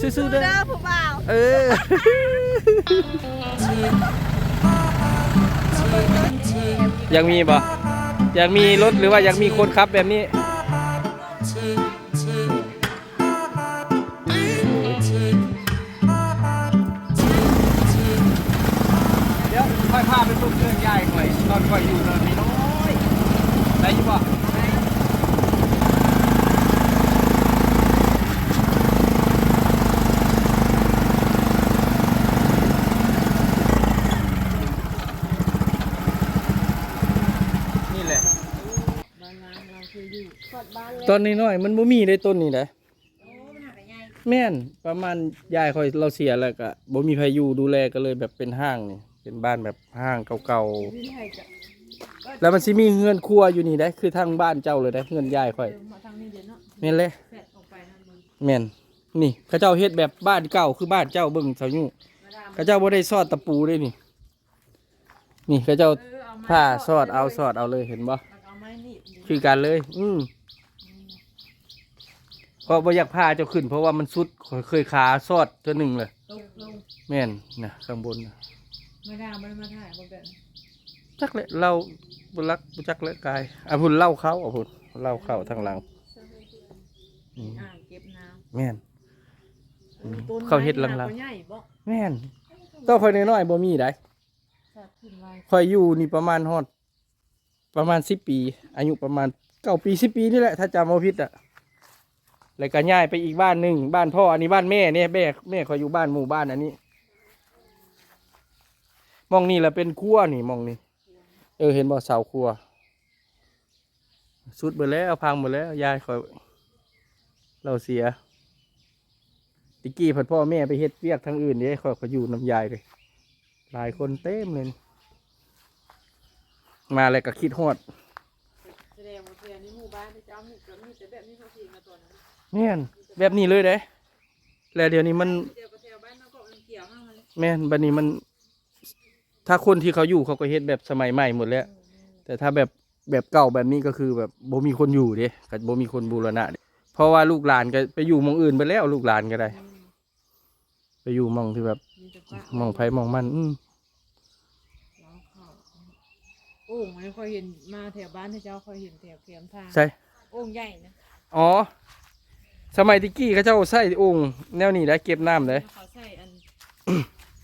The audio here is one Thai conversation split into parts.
สู้ๆเด้อเด้อผู้บ่าวเออยังมีบ่ยังมีรถหรือว่ายังมีคนขับแบบนี้เดี๋ยวค่อยพาไปส่งเครื่องย้ายหน่อยตอนค่อยอยู่เนินนี่น้อยได้อยี่บ่นี่แหละ ตอนนี้น้อยๆมันบ่มีได้ต้นนี่แหละแม่นประมาณยายคอยเราเสียแล้วก็บ่มีใครอยู่ดูแลก็เลยแบบเป็นห้างนี่เป็นบ้านแบบห้างเก่าๆแล้วมันสิมีเงินครัวอยู่นี่ได้คือทางบ้านเจ้าเลยได้เงินยายคอยมาทางนี้เดี๋ยวเนาะแม่นเลยแฟดออกไปนั่นมึงแม่นนี่เขาเจ้าเฮ็ดแบบบ้านเก่าคือบ้านเจ้าเบิ่งเสาอยู่มาดามเขาเจ้าบ่ได้ซอดตะปูด้วยนี่ นี่เขาเจ้าเออเอามาผ้าซอดเอาซอดเอาเลยเห็นบ่แล้วก็เอาไม้หนีบคือกันเลย อืม เพราะบ่อยากพาเจ้าขึ้น เพราะว่ามันสุดเคยขาซอดเทื่อหนึงเลยตกลงแม่นนะข้างบนน่ะมาดามมันมาถ่ายบ่แบบจักเลยเราบุรักบุจักเลยกายอะพุ่นเล่าเขาอะพุ่นเล่าเข้าทางหลังอืมอ่างเก็บน้แม่นำต้นไม้เขาเฮ็ดหลังๆ หน้าก็ใหญ่บ่แม่นต้องคอยน้อยๆบ่มีได้สัตว์ขึ้นไว้คอยอยู่นี่ประมาณฮอด ประมาณสิปี อายุประมาณเก้าปีสิปีนี่แหละ ถ้าจำไม่ผิดอะ แล้วก็ย้ายไปอีกบ้านหนึ่งบ้านพ่ออันนี้บ้านแม่เนี่ยแม่แม่คอยอยู่บ้านหมู่บ้านอันนี้มองนี่แหละเป็นครัวนี่มองนี่เออเห็นบ่เสาครัวสุดหมดแล้วพังหมดแล้วยายคอยเราเสียติกี้พัดพ่อแม่ไปเฮ็ดเวียกทางอื่นเนี่ยคอยเขาอยู่น้ำยายเลยหลายคนเต็มเลยมาอะไรก็คิดฮอดแสดงว่าเสียในหมู่บ้านที่เจ้ามีก็มีแต่แบบนี้เขาสิมาตัวนั้น เนี่ยแบบนี้เลยเด้แล้วเดี๋ยวนี้มันเดียวกับแถวบ้านเราก็มันเกี่ยวห้างมันแม่นบัดนี้มัน ถ้าคนที่เขาอยู่เขาก็เฮ็ดแบบสมัยใหม่หมดแล้ว แต่ถ้าแบบแบบเก่าแบบนี้ก็คือแบบบ่มีคนอยู่เด้ก็บ่มีคนบูรณะเด้เพราะว่าลูกหลานก็ไปอยู่หมองอื่นไปแล้วลูกหลานก็ได้ ไปอยู่หมองที่แบบมีแต่ป้าหมองไผหมองมัน อืมล้างข้าวโอ่งไม่ค่อยเห็นมาแถวบ้านที่เจ้าค่อยเห็นแถวเขียมทางใช่โอ่งใหญ่นะอ๋อ สมัยตะกี้เขาเจ้าใส่โองค์แนวนี้ได้เก็บน้ำเลยเขาใส่อัน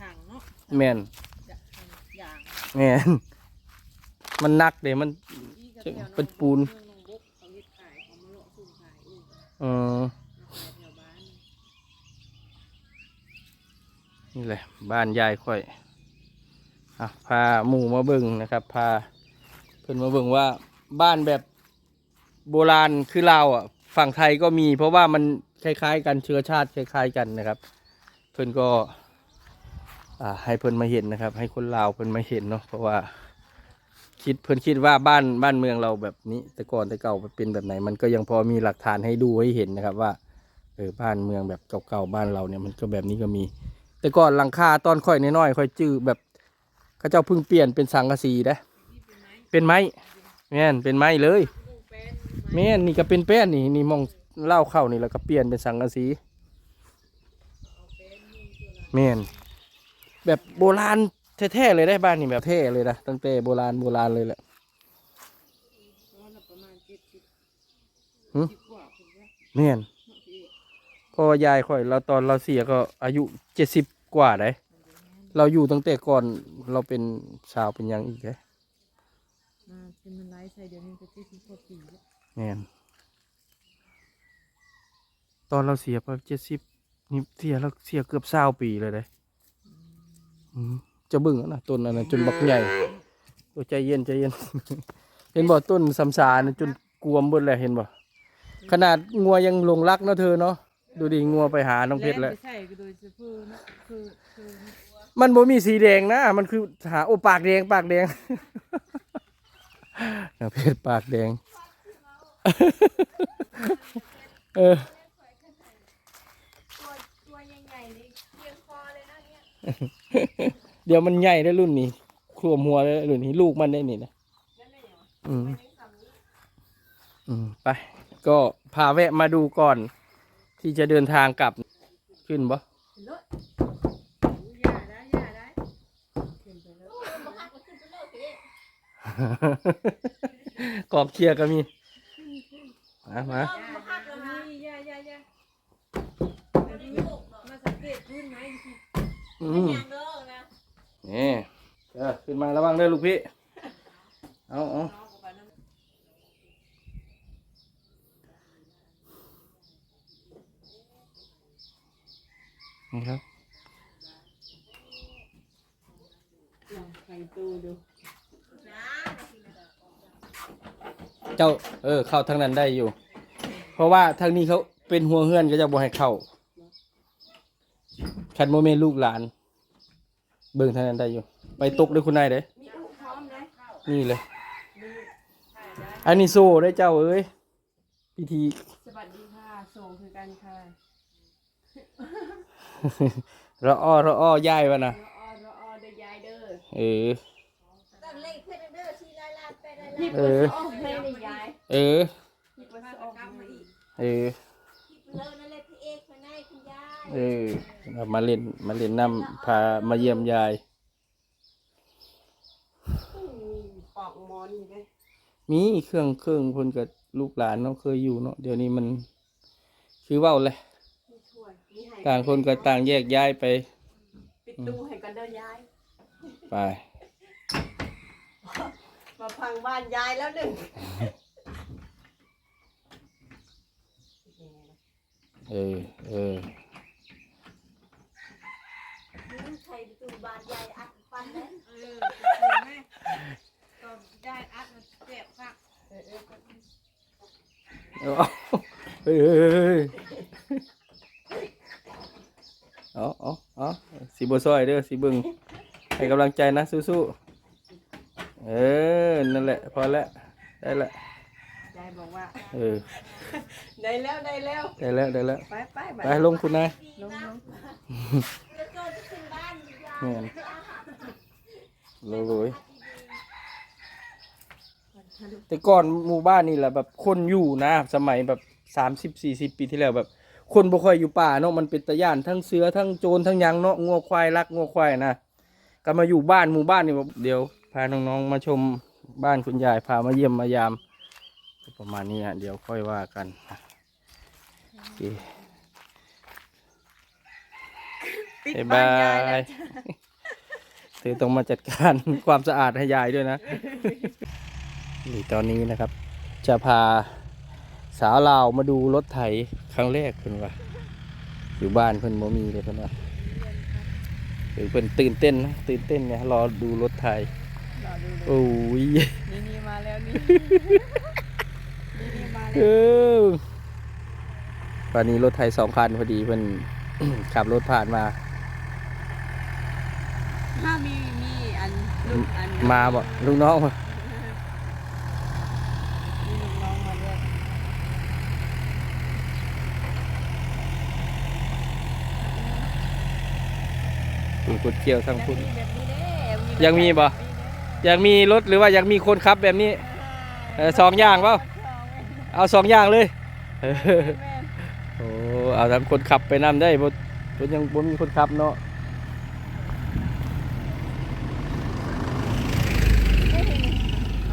ถังเนาะแม่นจะทำอย่างแม่นมันหนักเด้มัน ที่กระจึงแถวเป็นปูน เมืองหนองบกเขาเฮ็ดขายเขามาเลาะสุ่มขายอีกเออมาขายแถวบ้านนี่แหละ บ้านยายค่อยอะพาหมู่มาเบิ่งนะครับพาเพิ่นมาเบิ่งว่าบ้านแบบโบราณคือเราวอะ ฝั่งไทยก็มี เพราะว่ามันคล้าย ๆ กันเชื้อชาติคล้าย ๆ กันนะครับ เพิ่อนก็ให้เพิ่อนมาเห็นนะครับ ให้คนลาวเพิ่อนมาเห็นเนาะเพราะว่าคิดเพิ่อนคิดว่าบ้านบ้านเมืองเราแบบนี้ แต่ก่อนแต่เก่าเป็นแบบไหน มันก็ยังพอมีหลักฐานให้ดูให้เห็นนะครับว่าเออบ้านเมืองแบบเก่าๆบ้านเราเนี่ยมันก็แบบนี้ก็มี แต่ก่อนหลังคาตอนค่อยน้อยๆค่อยจื้อแบบเขาเจ้าเพิ่งเปลี่ยนเป็นสังกะสีนะเป็นไม้แม่นเป็นไม้เลย แม่นนี่ก็เป็นแป้นนี่นี่มองเล่าเข้านี่แล้วก็เปลี่ยนเป็นสังกะสีแม่นแบบโบราณแท้ๆเลยได้บ้านนี่แบบแท้เลยนะตั้งแต่โบราณโบราณเลยแหละเนละแม่นพ่อยายค่อยเราตอนเราเสียก็อายุเจ็ดสิบกว่าได้เราอยู่ตั้งแต่ก่อนเราเป็นสาวเป็นยังอีกเลยมาเป็นมันไลฟ์ใส่เดี๋ยวนี้ก็เจ็ดสิบกว่าปีแล้ว แม่นตอนเราเสียไปเจ็ดสิบนี่เสียเราเสียเกือบเศร้าปีเลยได้อืมจะเบึ้งแล้วนะต้นอันนั้นจนบักใหญ่โอ้ใจเย็นใจเย็น เห็นบ่ต้นสำสานะจนกวมเบิดเลยเห็นบ่ขนาดงัวยังหลงรักเนาะเธอเนาะดูดิงัวไปหาน้องเพชรแล้วไม่ใช่ก็โดยเฉพาะนะคือคือมันบ่มีสีแดงนะ มันคือหาโอปากแดงปากแดงน้องเพชรปากแดง เออตัวตัวใหญ่ๆเลยเพียงคอเลยนะเนี่ยเดี๋ยวมันใหญ่ได้รุ่นนี้ครัวมัวได้รุ่นนี้ลูกมันได้นี่นะอืมอืมไป ก็พาแวะมาดูก่อน ที่จะเดินทางกลับคือขึ้นบ่ขึ้นรถอย่าได้อย่าได้ขึ้นไปแล้วบ่ฮักก็ขึ้นไปรถเองกองเชียร์ก็มี มามานี่ย่าย่าย่ามาสังเกตพื้นไหมอืมนี่เออขึ้นมาระวังด้อลูกพี่ เอาเอานี่ครับ ลองใส่ตู้ดู นะ เจ้าเออเข้าทางนั้นได้อยู่ เพราะว่าทางนี้เขาเป็นหัวเฮือนก็จะบ่ให้เข้าคันโมเมนลูกหลาน เบิ่งทางนั้นได้อยู่ ไปตกด้วยคุณนายเด้มีอุพร้อมเลยนี่เลย อันนี้โซ่ได้เจ้าเอ้ยพิธีสวัสดีค่ะส่งคือกันค่ะระอ้อระอ้อย่ายวะนะรออรออเด้อยายเด้อเออ เปิเอดอออกให้ได้ยายเออพี่เปิดออกให้เออที่เลิศนั่นแหละพี่เอกคนไหนคุณยายเออ เอามาเล่น มาเล่นน้ำพามาเยี่ยมยาย ปอกหมอนอยู่เลยมีเครื่องเครื่องคนกับลูกหลานเนาะเคยอยู่เนาะเดี๋ยวนี้มัน คือเว่าเลยมีถ้วยมีให้ต่างคนก็ต่างแยกย้ายไป ปิดตู้ให้กันเด้อยาย ไป มาพังบ้านยายแล้วหนึ่งเออเออใครตูบานยายอัดฟันเลยเออแม่ก็ได้อัดมาเจ็บค่ะเออเออเอาเฮ้ยเฮ้ยเฮ้ยเอาเอาเอาสีบัวซอยเด้อสีเบึงให้กำลังใจนะสู้ๆเออ นั่นแหละ พอแล้วได้ละยายบอกว่า เออ ได้แล้วได้แล้วได้แล้วได้แล้วไปไปไปลงคุณนายลงลงแล้วก็จะขึ้นบ้านยายแม่นเลยแต่ก่อนหมู่บ้านนี่แหละแบบคนอยู่นะ สมัยแบบสามสิบสี่สิบปีที่แล้วแบบ คนบ่ค่อยอยู่ป่าเนาะมันเป็นตะย่านทั้งเสือทั้งโจรทั้งหยังเนาะงัวควายรักงัวควายนะก็มาอยู่บ้านหมู่บ้านนี่แบบเดี๋ยวพาน้องๆมาชม บ้านคุณยายพามาเยี่ยมมายามประมาณนี้ฮะเดี๋ยวค่อยว่ากันโอเคปิดบ๊ายบายเธอต้องมาจัดการความสะอาดให้ยายด้วยนะ นี่ตอนนี้นะครับ จะพาสาวลาวมาดูรถไถครั้งแรกเพิ่นว่าอยู่บ้านเพิ่นบ่มีเลยเพิ่นว่าเดี๋ยวเพิ่นตื่นเต้นนะตื่นเต้นไงรอดูรถไถรอดูเลย โอ้ยนี่นี่มาแล้วนี่นี่นี่มาเอแล้วอวันนี้รถไถสองคันพอดีเพิ่น ขับรถผ่านมา ถ้ามีมีอันลูกอันมาบ่ลูกน้องมามีลูกน้องมาด้วยคุณกุดเกี่ยวทั้งคุณแบบนี้เด้ยังมีบ่ อยากมีรถหรือว่าอยากมีคนขับแบบนี้เออสองอย่างเปล่าเอาสองอย่างเลยเออโอ้เอาทั้งคนขับไปนำได้บ่บ่ยังบ่มีคนขับเนาะ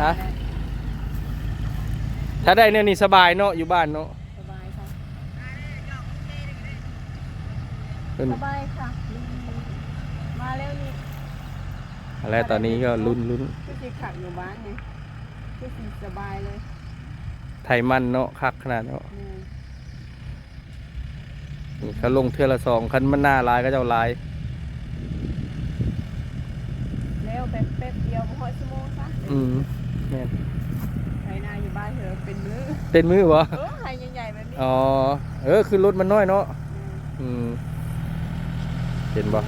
ฮะถ้าได้เนี่ยนี่สบายเนาะอยู่บ้านเนาะสบายค่ะเพิ่นสบายค่ะมาแล้วนี่ อะไรตอนนี้ก็ลุ้นลุ้นก็จะขับอยู่บ้านไงก็สิสบายเลย ไทยมันเนาะคักขนาดเนาะอืมนี่เขาลงเทือละสองคันมันหน้าลายก็เจ้าลาย แล้วแบบแป๊บเดียวพอชั่วโมงซะอืมแม่นไถนาอยู่บ้านเถอะเป็นมื้อเต้นมือบ่เออไถใหญ่ๆแบบนี้อ๋อเออคือรถมันน้อยเนาะอืมเห็นบ่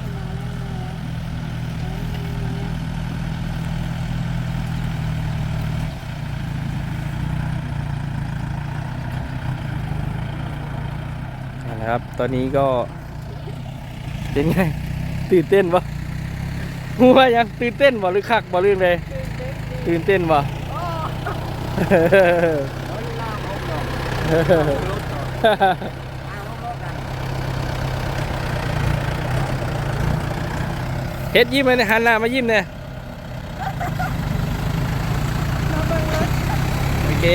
นะครับ ตอนนี้ก็เป็นไง ตื่นเต้นบ่หัวยังตื่นเต้นบ่หรือคักบ่เรื่องเลยตื่นเต้นดิตื่นเต้นบ่เฮ็ดยิ้มเลยหันหน้ามายิ้มเนี่ยโอเค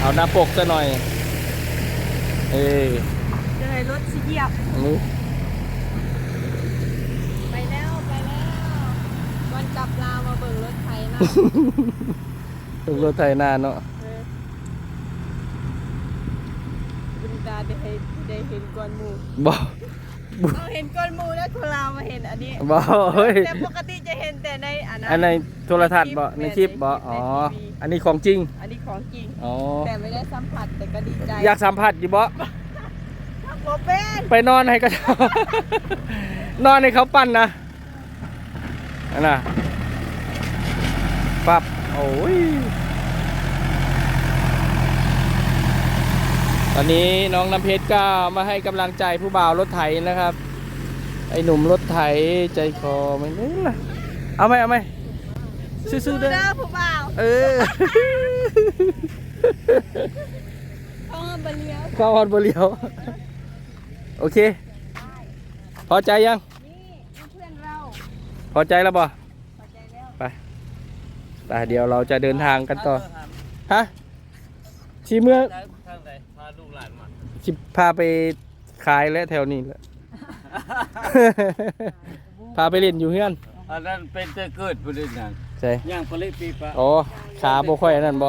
เอาหน้าปกซะหน่อย เอ้ยจะให้รถสิเหยียบนี่ไปแล้วไปแล้ววันกลับลาวมาเบิ่งรถไถนะต้องรถไถนาเนาะเออบุญตาได้เห็นได้เห็นก่อนหมู่บ่เราเห็นก่อนหมู่แล้วคนลาวมาเห็นอันนี้บ่เฮ้ยแต่ปกติจะเห็นแต่ในอันนั้นอันในโทรทัศน์บ่ในคลิปบ่อ๋อ อันนี้ของจริง อันนี้ของจริง อ๋อ แต่ไม่ได้สัมผัสแต่ก็ดีใจอยากสัมผัสอยู่บ่โมเป็นไปนอนให้ก็นอนให้เขาปั้นนะนั่นน่ะปับโอ้ย ตอนนี้น้องน้ำเพชรก็มาให้กำลังใจผู้บ่าวรถไถนะครับ ไอ้หนุ่มรถไถใจคอไม่นี่ล่ะเอาไหมเอาไหม ซื้อๆเด้อเด้อผู้บ่าวเออเข้ามาบเลียวเข้าฮอนบเลียว โอเค พอใจยัง นี่เพื่อนเรา พอใจแล้วบ่พอใจแล้วไปไปเดี๋ยวเราจะเดินทางกันต่อ ฮะชีเมื่อทางไหนพาลูกหลานมาชิพาไปขายแล้วแถวนี้แหละพาไปเล่นอยู่เฮือนอันนั้นเป็นแต่เกิดผู้เล่นนั่น ใช่ย่างผลิตปีปะอ๋อขาบ่ค่อยอันนั่นบ่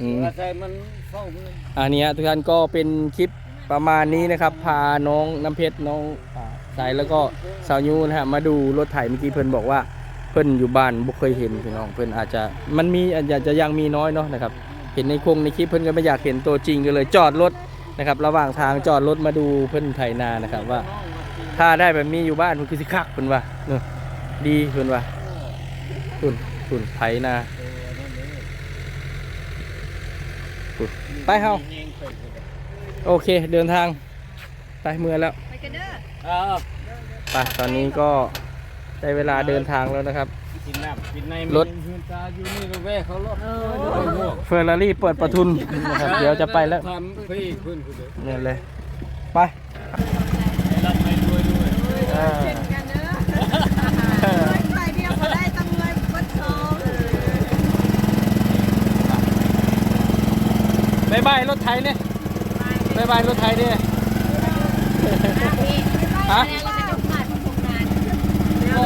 อืม อาศัยมันเข้ามืออันเนี้ยทุกท่านก็เป็นคลิปประมาณนี้นะครับ พาน้องน้ำเพชรน้องอ่าสายแล้วก็สาวยูนะฮะมาดูรถไถเมื่อกี้เพิ่นบอกว่าเพิ่นอยู่บ้านบ่เคยเห็นพี่น้องเพิ่นอาจจะมันมีอาจจะจะยังมีน้อยเนาะนะครับ เห็นในโครงในคลิปเพิ่นก็ไม่อยากเห็นตัวจริงก็เลยจอดรถนะครับ ระหว่างทางจอดรถมาดูเพิ่นไถนานะครับว่า ถ้าได้แบบนี้อยู่บ้านมันคือสิคักเพิ่นว่าเนอะดีเพิ่นว่า คุณคุณไถนาคุณไปเฮายิงไปเลยโอเคเดินทาง ไปเมื่อแล้ว ไปกันเด้ออ้าวไปตอนนี้ก็ได้เวลาเดินทางแล้วนะครับกินน้ำกินในรถมันยืนตาอยู่นี่ระแวกเขารถเออหมวกเฟอร์รารี่เปิดประทุนนะครับเดี๋ยวจะไปแล้วทำพี่ขึ้นคุณเด้อเนี่ยเลย ไป ให้รับให้ด้วยด้วย อ่า เช่นกันเด้อไปเดียวก็ได้ตั้งเงินกดสอง บายบายรถไถเนี่ยบายบายรถไถเนี่ยฮะเราจะจบผ่านของงานก็